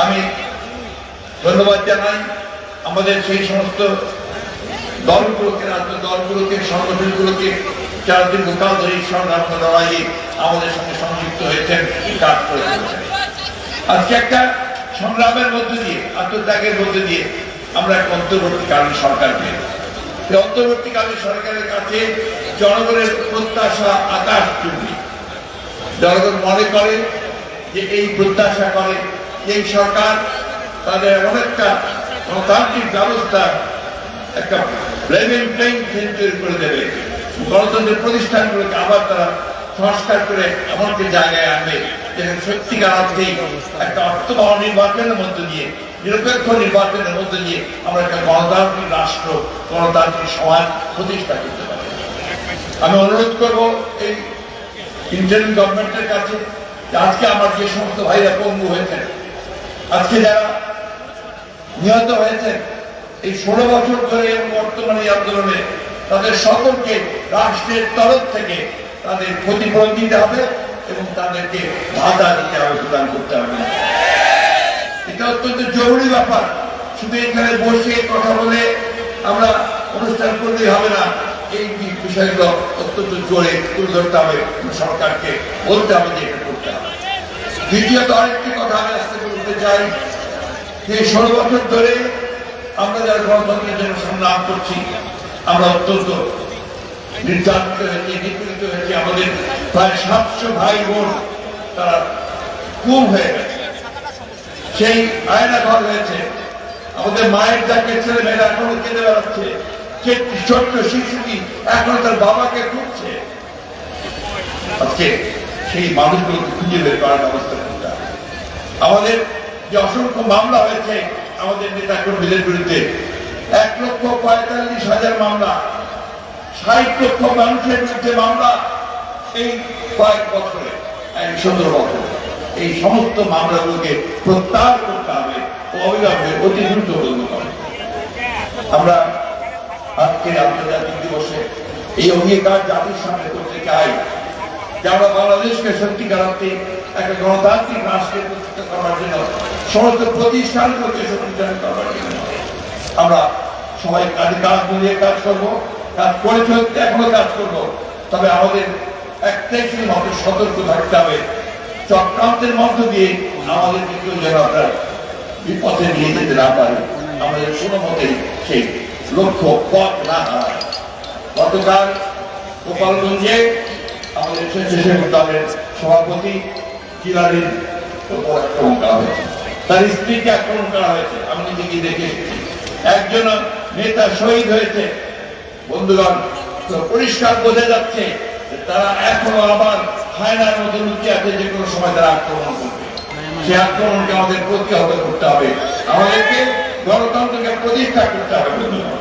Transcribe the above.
আমি ধন্যবাদ জানাই আমাদের সেই সমস্ত দলগুলোকে, রাজ্য দলগুলোকে, সংগঠনগুলোকে যারা দীর্ঘকাল ধরে সংগ্রাম লড়াইয়ে আমাদের সঙ্গে সংযুক্ত হয়েছেন, কাজ করে আজকে একটা সংগ্রামের মধ্যে দিয়ে, আত্মত্যাগের মধ্যে দিয়ে আমরা একটা অন্তর্বর্তীকালীন সরকার পেয়েছি এই অন্তর্বর্তীকালীন সরকারের কাছে জনগণের প্রত্যাশা আকাশ চুম্বি। জনগণ মনে করে যে এই প্রত্যাশা করে এই সরকার তাদের এমন একটা গণতান্ত্রিক ব্যবস্থা একটা লেভেল প্লেইং ফিল্ড তৈরি করে দেবে। গণতন্ত্রের প্রতিষ্ঠানগুলোকে আবার তারা সংস্কার করে এমন একটি জায়গায় আনবে যেখানে সত্যিকার অর্থেই একটা অর্থবহ নির্বাচনের মধ্য দিয়ে, নিরপেক্ষ নির্বাচনের মধ্য দিয়ে আমরা একটা গণতান্ত্রিক রাষ্ট্র, গণতান্ত্রিক সমাজ প্রতিষ্ঠা করতে পারি। আমি অনুরোধ করব এই ইন্ডিয়ান গভর্নমেন্টের কাছে আজকে আমার যে সমস্ত ভাইরা পঙ্গু হয়েছেন আজকে যারা নিহত হয়েছেন, এই ষোলো বছর ধরে বর্তমানে আন্দোলনে তাদের সকলকে রাষ্ট্রের তরফ থেকে তাদের ক্ষতিপূরণ দিতে হবে এবং তাদেরকে ভাতা দিতে হবে, প্রদান করতে হবে। এটা অত্যন্ত জরুরি ব্যাপার। শুধু এখানে বসে কথা বলে আমরা অনুষ্ঠান করলেই হবে না, এই বিষয়গুলো অত্যন্ত জোরে তুলে ধরতে হবে সরকারকে বলতে হবে যে এটা করতে হবে। দ্বিতীয়ত আরেকটি কথা আমি আজকে বলতে চাই, যে ষোলো বছর ধরে আমরা যারা গণতন্ত্রের জন্য সংগ্রাম করছি, আমরা অত্যন্ত নির্যাতিত হয়েছি, নিপীড়িত হয়েছি, আমাদের প্রায় সাতশো ভাই বোন তারা খুব হয়ে গেছে। সেই আয়না ঘর হয়েছে, আমাদের মায়ের যাকে ছেলে মেয়েরা এখনও কেঁদে বেড়াচ্ছে ছোট্ট শিশুটি এখনও তার বাবাকে খুঁজছে। আজকে সেই মানুষগুলোকে খুঁজে বের করার ব্যবস্থা করতে আমাদের যে অসংখ্য মামলা হয়েছে আমাদের নেতা কর্মীদের বিরুদ্ধে এক লক্ষ পঁয়তাল্লিশ হাজার মামলা, ষাট লক্ষ মানুষের বিরুদ্ধে মামলা এই কয়েক বছরে, এই সতেরো বছরে এই সমস্ত মামলাগুলোকে প্রত্যাহার করতে হবে অবিলম্বে অতি দ্রুত বন্ধ হবে। আমরা আজকে আন্তর্জাতিক দিবসে এই অঙ্গীকার জাতির সামনে করতে চাই যে আমরা বাংলাদেশকে সত্যিকার অর্থে একটা গণতান্ত্রিক রাষ্ট্রে প্রতিষ্ঠা করার জন্য সমস্ত শক্তিশালী করার জন্য। আমরা সবাই কাজে কাজ মিলিয়ে কাজ করব, কাজ করে চলতে এখনও কাজ করব। তবে আমাদের একটাই শুধুমাত্র সতর্ক থাকতে হবে, চক্রান্তের মধ্য দিয়ে আমাদেরকে কেউ যেন আপনার বিপথে নিয়ে যেতে না পারে। আমাদের কোনো মতেই সেই লক্ষ্য পথ না হারায়। গতকাল গোপালগঞ্জে আমাদের স্বেচ্ছাসেবক দলের সভাপতি জিলারির উপর আক্রমণ করা হয়েছে। তার স্ত্রীকে আক্রমণ করা হয়েছে। আমি নিজেকে দেখে একজন নেতা শহীদ হয়েছে। বন্ধুগণ পরিষ্কার বোঝা যাচ্ছে তারা এখনও আবার হায়নার মধ্যে লুকিয়ে আছে, যে কোনো সময় তারা আক্রমণ করবে। সে আক্রমণকে আমাদের প্রতিহত করতে হবে। আমাদেরকে গণতন্ত্রকে প্রতিষ্ঠা করতে হবে, বন্ধুগণ।